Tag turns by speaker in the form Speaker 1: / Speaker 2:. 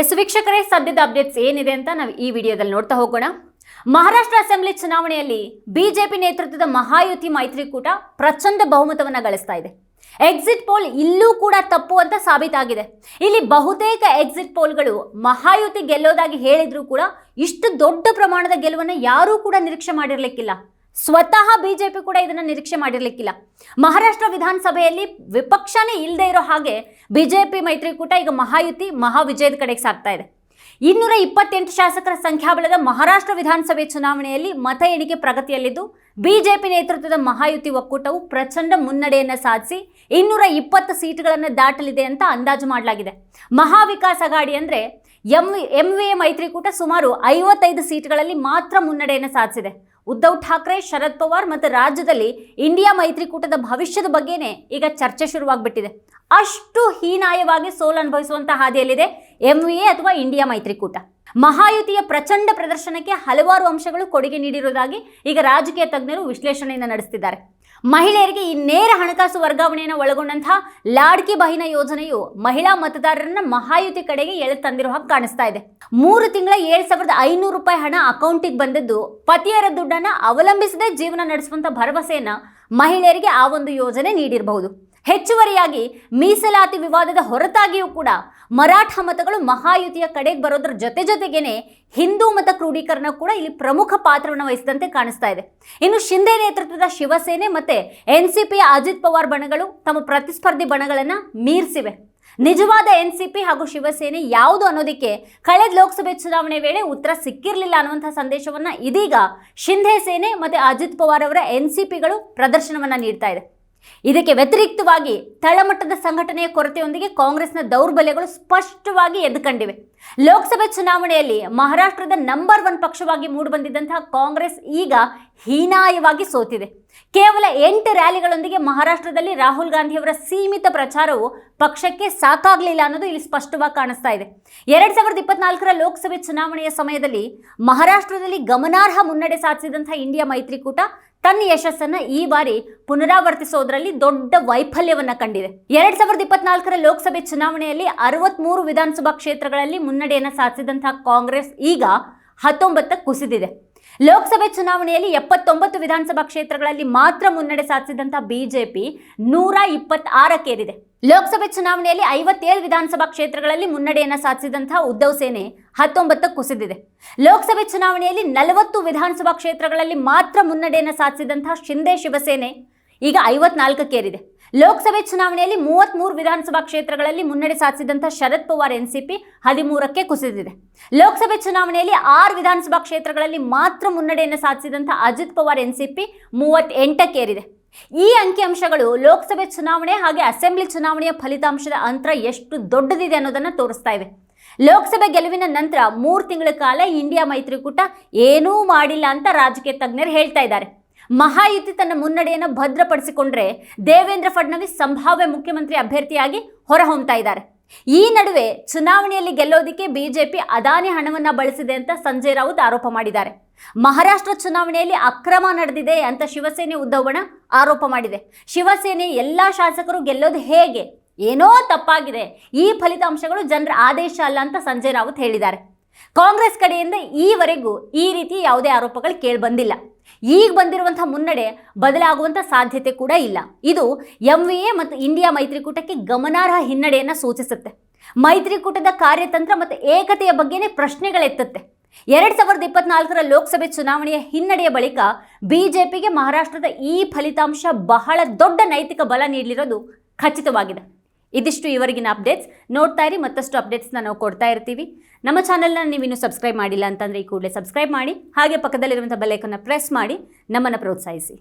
Speaker 1: S ವೀಕ್ಷಕರೇ, ಸದ್ಯದ updates ಏನಿದೆ ಅಂತ ನಾವು ಈ ವಿಡಿಯೋದಲ್ಲಿ ನೋಡ್ತಾ ಹೋಗೋಣ. ಮಹಾರಾಷ್ಟ್ರ ಅಸೆಂಬ್ಲಿ ಚುನಾವಣೆಯಲ್ಲಿ ಬಿಜೆಪಿ ನೇತೃತ್ವದ ಮಹಾಯುತಿ ಮೈತ್ರಿಕೂಟ ಪ್ರಚಂಡ ಬಹುಮತವನ್ನು ಗಳಿಸ್ತಾ ಇದೆ. ಎಕ್ಸಿಟ್ ಪೋಲ್ ಇಲ್ಲೂ ಕೂಡ ತಪ್ಪು ಅಂತ ಸಾಬೀತಾಗಿದೆ. ಇಲ್ಲಿ ಬಹುತೇಕ ಎಕ್ಸಿಟ್ ಪೋಲ್ಗಳು ಮಹಾಯುತಿ ಗೆಲ್ಲೋದಾಗಿ ಹೇಳಿದ್ರು ಕೂಡ ಇಷ್ಟು ದೊಡ್ಡ ಪ್ರಮಾಣದ ಗೆಲುವನ್ನು ಯಾರೂ ಕೂಡ ನಿರೀಕ್ಷೆ ಮಾಡಿರ್ಲಿಕ್ಕಿಲ್ಲ. ಸ್ವತಃ ಬಿಜೆಪಿ ಕೂಡ ಇದನ್ನ ನಿರೀಕ್ಷೆ ಮಾಡಿರಲಿಕ್ಕಿಲ್ಲ. ಮಹಾರಾಷ್ಟ್ರ ವಿಧಾನಸಭೆಯಲ್ಲಿ ವಿಪಕ್ಷನೇ ಇಲ್ಲದೆ ಇರೋ ಹಾಗೆ ಬಿಜೆಪಿ ಮೈತ್ರಿಕೂಟ ಈಗ ಮಹಾಯುತಿ, ಮಹಾವಿಜಯದ ಕಡೆಗೆ ಸಾಗ್ತಾ ಇದೆ. ಇನ್ನೂರ ಇಪ್ಪತ್ತೆಂಟು ಶಾಸಕರ ಸಂಖ್ಯಾಬಲದ ಮಹಾರಾಷ್ಟ್ರ ವಿಧಾನಸಭೆ ಚುನಾವಣೆಯಲ್ಲಿ ಮತ ಎಣಿಕೆ ಪ್ರಗತಿಯಲ್ಲಿದ್ದು ಬಿಜೆಪಿ ನೇತೃತ್ವದ ಮಹಾಯುತಿ ಒಕ್ಕೂಟವು ಪ್ರಚಂಡ ಮುನ್ನಡೆಯನ್ನು ಸಾಧಿಸಿ ಇನ್ನೂರ ಇಪ್ಪತ್ತು ಸೀಟುಗಳನ್ನು ದಾಟಲಿದೆ ಅಂತ ಅಂದಾಜು ಮಾಡಲಾಗಿದೆ. ಮಹಾವಿಕಾಸ ಅಘಾಡಿ ಅಂದರೆ ಎಂ ಎಂ ವಿ ಮೈತ್ರಿಕೂಟ ಸುಮಾರು ಐವತ್ತೈದು ಸೀಟ್ಗಳಲ್ಲಿ ಮಾತ್ರ ಮುನ್ನಡೆಯನ್ನು ಸಾಧಿಸಿದೆ. ಉದ್ಧವ್ ಠಾಕ್ರೆ, ಶರದ್ ಪವಾರ್ ಮತ್ತು ರಾಜ್ಯದಲ್ಲಿ ಇಂಡಿಯಾ ಮೈತ್ರಿಕೂಟದ ಭವಿಷ್ಯದ ಬಗ್ಗೆನೇ ಈಗ ಚರ್ಚೆ ಶುರುವಾಗ್ಬಿಟ್ಟಿದೆ. ಅಷ್ಟು ಹೀನಾಯವಾಗಿ ಸೋಲು ಅನುಭವಿಸುವಂತಹ ಹಾದಿಯಲ್ಲಿದೆ ಎಂ ವಿ ಎ ಅಥವಾ ಇಂಡಿಯಾ ಮೈತ್ರಿಕೂಟ. ಮಹಾಯುತಿಯ ಪ್ರಚಂಡ ಪ್ರದರ್ಶನಕ್ಕೆ ಹಲವಾರು ಅಂಶಗಳು ಕೊಡುಗೆ ನೀಡಿರುವುದಾಗಿ ಈಗ ರಾಜಕೀಯ ತಜ್ಞರು ವಿಶ್ಲೇಷಣೆಯನ್ನು ನಡೆಸುತ್ತಿದ್ದಾರೆ ಮಹಿಳೆಯರಿಗೆ ಈ ನೇರ ಹಣಕಾಸು ವರ್ಗಾವಣೆಯನ್ನು ಒಳಗೊಂಡಂತಹ ಲಾಡ್ಕಿ ಬಹಿನ ಯೋಜನೆಯು ಮಹಿಳಾ ಮತದಾರರನ್ನ ಮಹಾಯುತಿ ಕಡೆಗೆ ಎಳೆ ತಂದಿರುವ ಹಾಗೆ ಕಾಣಿಸ್ತಾ ಇದೆ. ಮೂರು ತಿಂಗಳ ಏಳು ಸಾವಿರದ ಐನೂರು ರೂಪಾಯಿ ಹಣ ಅಕೌಂಟಿಗೆ ಬಂದದ್ದು ಪತಿಯರ ದುಡ್ಡನ್ನ ಅವಲಂಬಿಸದೆ ಜೀವನ ನಡೆಸುವಂತ ಭರವಸೆಯನ್ನ ಮಹಿಳೆಯರಿಗೆ ಆ ಒಂದು ಯೋಜನೆ ನೀಡಿರಬಹುದು. ಹೆಚ್ಚುವರಿಯಾಗಿ ಮೀಸಲಾತಿ ವಿವಾದದ ಹೊರತಾಗಿಯೂ ಕೂಡ ಮರಾಠ ಮತಗಳು ಮಹಾಯುತಿಯ ಕಡೆಗೆ ಬರೋದ್ರ ಜೊತೆ ಜೊತೆಗೇನೆ ಹಿಂದೂ ಮತ ಕ್ರೋಢೀಕರಣ ಕೂಡ ಇಲ್ಲಿ ಪ್ರಮುಖ ಪಾತ್ರವನ್ನು ವಹಿಸಿದಂತೆ ಕಾಣಿಸ್ತಾ ಇದೆ. ಇನ್ನು ಶಿಂದೆ ನೇತೃತ್ವದ ಶಿವಸೇನೆ ಮತ್ತೆ ಎನ್ ಸಿ ಪಿಯ ಅಜಿತ್ ಪವಾರ್ ಬಣಗಳು ತಮ್ಮ ಪ್ರತಿಸ್ಪರ್ಧಿ ಬಣಗಳನ್ನು ಮೀರಿಸಿವೆ. ನಿಜವಾದ ಎನ್ ಸಿ ಪಿ ಹಾಗೂ ಶಿವಸೇನೆ ಯಾವುದು ಅನ್ನೋದಕ್ಕೆ ಕಳೆದ ಲೋಕಸಭೆ ಚುನಾವಣೆ ವೇಳೆ ಉತ್ತರ ಸಿಕ್ಕಿರಲಿಲ್ಲ ಅನ್ನುವಂಥ ಸಂದೇಶವನ್ನ ಇದೀಗ ಶಿಂಧೆ ಸೇನೆ ಮತ್ತೆ ಅಜಿತ್ ಪವಾರ್ ಅವರ ಎನ್ ಸಿ ಪಿಗಳು ಪ್ರದರ್ಶನವನ್ನ ನೀಡ್ತಾ ಇದೆ. ಇದಕ್ಕೆ ವ್ಯತಿರಿಕ್ತವಾಗಿ ತಳಮಟ್ಟದ ಸಂಘಟನೆಯ ಕೊರತೆಯೊಂದಿಗೆ ಕಾಂಗ್ರೆಸ್ನ ದೌರ್ಬಲ್ಯಗಳು ಸ್ಪಷ್ಟವಾಗಿ ಎದ್ದುಕಂಡಿವೆ. ಲೋಕಸಭೆ ಚುನಾವಣೆಯಲ್ಲಿ ಮಹಾರಾಷ್ಟ್ರದ ನಂಬರ್ ಒನ್ ಪಕ್ಷವಾಗಿ ಮೂಡಿಬಂದಿದ್ದಂತಹ ಕಾಂಗ್ರೆಸ್ ಈಗ ಹೀನಾಯವಾಗಿ ಸೋತಿದೆ. ಕೇವಲ ಎಂಟು ರ್ಯಾಲಿಗಳೊಂದಿಗೆ ಮಹಾರಾಷ್ಟ್ರದಲ್ಲಿ ರಾಹುಲ್ ಗಾಂಧಿಯವರ ಸೀಮಿತ ಪ್ರಚಾರವು ಪಕ್ಷಕ್ಕೆ ಸಾಕಾಗಲಿಲ್ಲ ಅನ್ನೋದು ಇಲ್ಲಿ ಸ್ಪಷ್ಟವಾಗಿ ಕಾಣಿಸ್ತಾ ಇದೆ. ಎರಡ್ ಸಾವಿರದ ಇಪ್ಪತ್ನಾಲ್ಕರ ಲೋಕಸಭೆ ಚುನಾವಣೆಯ ಸಮಯದಲ್ಲಿ ಮಹಾರಾಷ್ಟ್ರದಲ್ಲಿ ಗಮನಾರ್ಹ ಮುನ್ನಡೆ ಸಾಧಿಸಿದಂತಹ ಇಂಡಿಯಾ ಮೈತ್ರಿಕೂಟ ತನ್ನ ಯಶಸ್ಸನ್ನ ಈ ಬಾರಿ ಪುನರಾವರ್ತಿಸೋದ್ರಲ್ಲಿ ದೊಡ್ಡ ವೈಫಲ್ಯವನ್ನ ಕಂಡಿದೆ. ಎರಡ್ ಸಾವಿರದ ಇಪ್ಪತ್ನಾಲ್ಕರ ಲೋಕಸಭೆ ಚುನಾವಣೆಯಲ್ಲಿ ಅರವತ್ಮೂರು ವಿಧಾನಸಭಾ ಕ್ಷೇತ್ರಗಳಲ್ಲಿ ಮುನ್ನಡೆಯನ್ನು ಸಾಧಿಸಿದಂತಹ ಕಾಂಗ್ರೆಸ್ ಈಗ ಹತ್ತೊಂಬತ್ತಕ್ಕೆ ಕುಸಿದಿದೆ. ಲೋಕಸಭೆ ಚುನಾವಣೆಯಲ್ಲಿ ಎಪ್ಪತ್ತೊಂಬತ್ತು ವಿಧಾನಸಭಾ ಕ್ಷೇತ್ರಗಳಲ್ಲಿ ಮಾತ್ರ ಮುನ್ನಡೆ ಸಾಧಿಸಿದಂತಹ ಬಿಜೆಪಿ ನೂರ ಇಪ್ಪತ್ತಾರಕ್ಕೇರಿದೆ. ಲೋಕಸಭೆ ಚುನಾವಣೆಯಲ್ಲಿ ಐವತ್ತೇಳು ವಿಧಾನಸಭಾ ಕ್ಷೇತ್ರಗಳಲ್ಲಿ ಮುನ್ನಡೆಯನ್ನು ಸಾಧಿಸಿದಂತಹ ಉದ್ಧವ್ ಸೇನೆ ಹತ್ತೊಂಬತ್ತಕ್ಕೆ ಕುಸಿದಿದೆ. ಲೋಕಸಭೆ ಚುನಾವಣೆಯಲ್ಲಿ ನಲವತ್ತು ವಿಧಾನಸಭಾ ಕ್ಷೇತ್ರಗಳಲ್ಲಿ ಮಾತ್ರ ಮುನ್ನಡೆಯನ್ನು ಸಾಧಿಸಿದಂತಹ ಶಿಂದೆ ಶಿವಸೇನೆ ಈಗ ಐವತ್ನಾಲ್ಕಕ್ಕೇರಿದೆ. ಲೋಕಸಭೆ ಚುನಾವಣೆಯಲ್ಲಿ ಮೂವತ್ಮೂರು ವಿಧಾನಸಭಾ ಕ್ಷೇತ್ರಗಳಲ್ಲಿ ಮುನ್ನಡೆ ಸಾಧಿಸಿದಂಥ ಶರದ್ ಪವಾರ್ ಎನ್ಸಿಪಿ ಹದಿಮೂರಕ್ಕೆ ಕುಸಿದಿದೆ. ಲೋಕಸಭೆ ಚುನಾವಣೆಯಲ್ಲಿ ಆರು ವಿಧಾನಸಭಾ ಕ್ಷೇತ್ರಗಳಲ್ಲಿ ಮಾತ್ರ ಮುನ್ನಡೆಯನ್ನು ಸಾಧಿಸಿದಂಥ ಅಜಿತ್ ಪವಾರ್ ಎನ್ಸಿಪಿ ಮೂವತ್ತೆಂಟಕ್ಕೇರಿದೆ ಈ ಅಂಕಿಅಂಶಗಳು ಲೋಕಸಭೆ ಚುನಾವಣೆ ಹಾಗೆ ಅಸೆಂಬ್ಲಿ ಚುನಾವಣೆಯ ಫಲಿತಾಂಶದ ಅಂತರ ಎಷ್ಟು ದೊಡ್ಡದಿದೆ ಅನ್ನೋದನ್ನು ತೋರಿಸ್ತಾ ಇವೆ ಲೋಕಸಭೆ ಗೆಲುವಿನ ನಂತರ ಮೂರು ತಿಂಗಳ ಕಾಲ ಇಂಡಿಯಾ ಮೈತ್ರಿಕೂಟ ಏನೂ ಮಾಡಿಲ್ಲ ಅಂತ ರಾಜಕೀಯ ತಜ್ಞರು ಹೇಳ್ತಾ ಇದ್ದಾರೆ. ಮಹಾಯುತಿ ತನ್ನ ಮುನ್ನಡೆಯನ್ನು ಭದ್ರಪಡಿಸಿಕೊಂಡ್ರೆ ದೇವೇಂದ್ರ ಫಡ್ನವೀಸ್ ಸಂಭಾವ್ಯ ಮುಖ್ಯಮಂತ್ರಿ ಅಭ್ಯರ್ಥಿಯಾಗಿ ಹೊರಹೊಮ್ತಾ ಇದ್ದಾರೆ. ಈ ನಡುವೆ ಚುನಾವಣೆಯಲ್ಲಿ ಗೆಲ್ಲೋದಿಕ್ಕೆ ಬಿಜೆಪಿ ಅದಾನಿ ಹಣವನ್ನು ಬಳಸಿದೆ ಅಂತ ಸಂಜಯ್ ರಾವುತ್ ಆರೋಪ ಮಾಡಿದ್ದಾರೆ. ಮಹಾರಾಷ್ಟ್ರ ಚುನಾವಣೆಯಲ್ಲಿ ಅಕ್ರಮ ನಡೆದಿದೆ ಅಂತ ಶಿವಸೇನೆ ಉದ್ದವಣ ಆರೋಪ ಮಾಡಿದೆ. ಶಿವಸೇನೆ ಎಲ್ಲ ಶಾಸಕರು ಗೆಲ್ಲೋದು ಹೇಗೆ? ಏನೋ ತಪ್ಪಾಗಿದೆ. ಈ ಫಲಿತಾಂಶಗಳು ಜನರ ಆದೇಶ ಅಲ್ಲ ಅಂತ ಸಂಜಯ್ ರಾವುತ್ ಹೇಳಿದ್ದಾರೆ. ಕಾಂಗ್ರೆಸ್ ಕಡೆಯಿಂದ ಈವರೆಗೂ ಈ ರೀತಿ ಯಾವುದೇ ಆರೋಪಗಳು ಕೇಳಿ ಬಂದಿಲ್ಲ. ಈಗ ಬಂದಿರುವಂಥ ಮುನ್ನಡೆ ಬದಲಾಗುವಂಥ ಸಾಧ್ಯತೆ ಕೂಡ ಇಲ್ಲ. ಇದು ಎಂ ವಿ ಎ ಮತ್ತು ಇಂಡಿಯಾ ಮೈತ್ರಿಕೂಟಕ್ಕೆ ಗಮನಾರ್ಹ ಹಿನ್ನಡೆಯನ್ನು ಸೂಚಿಸುತ್ತೆ. ಮೈತ್ರಿಕೂಟದ ಕಾರ್ಯತಂತ್ರ ಮತ್ತು ಏಕತೆಯ ಬಗ್ಗೆನೇ ಪ್ರಶ್ನೆಗಳೆತ್ತುತ್ತೆ. ಎರಡು ಸಾವಿರದ ಇಪ್ಪತ್ನಾಲ್ಕರ ಲೋಕಸಭೆ ಚುನಾವಣೆಯ ಹಿನ್ನಡೆಯ ಬಳಿಕ ಬಿಜೆಪಿಗೆ ಮಹಾರಾಷ್ಟ್ರದ ಈ ಫಲಿತಾಂಶ ಬಹಳ ದೊಡ್ಡ ನೈತಿಕ ಬಲ ನೀಡಲಿರೋದು ಖಚಿತವಾಗಿದೆ. ಇದಿಷ್ಟು ಇವರಿಗಿನ ಅಪ್ಡೇಟ್ಸ್ ನೋಡ್ತಾ ಇರಿ, ಮತ್ತಷ್ಟು ಅಪ್ಡೇಟ್ಸ್ನ ನಾವು ಕೊಡ್ತಾ ಇರ್ತೀವಿ. ನಮ್ಮ ಚಾನಲ್ನ ನೀವಿನ್ನೂ ಸಬ್ಸ್ಕ್ರೈಬ್ ಮಾಡಿಲ್ಲ ಅಂತಂದರೆ ಈ ಕೂಡಲೇ ಸಬ್ಸ್ಕ್ರೈಬ್ ಮಾಡಿ, ಹಾಗೆ ಪಕ್ಕದಲ್ಲಿರುವಂಥ ಬೆಲ್ಲೈಕನ್ನ ಪ್ರೆಸ್ ಮಾಡಿ, ನಮ್ಮನ್ನು ಪ್ರೋತ್ಸಾಹಿಸಿ.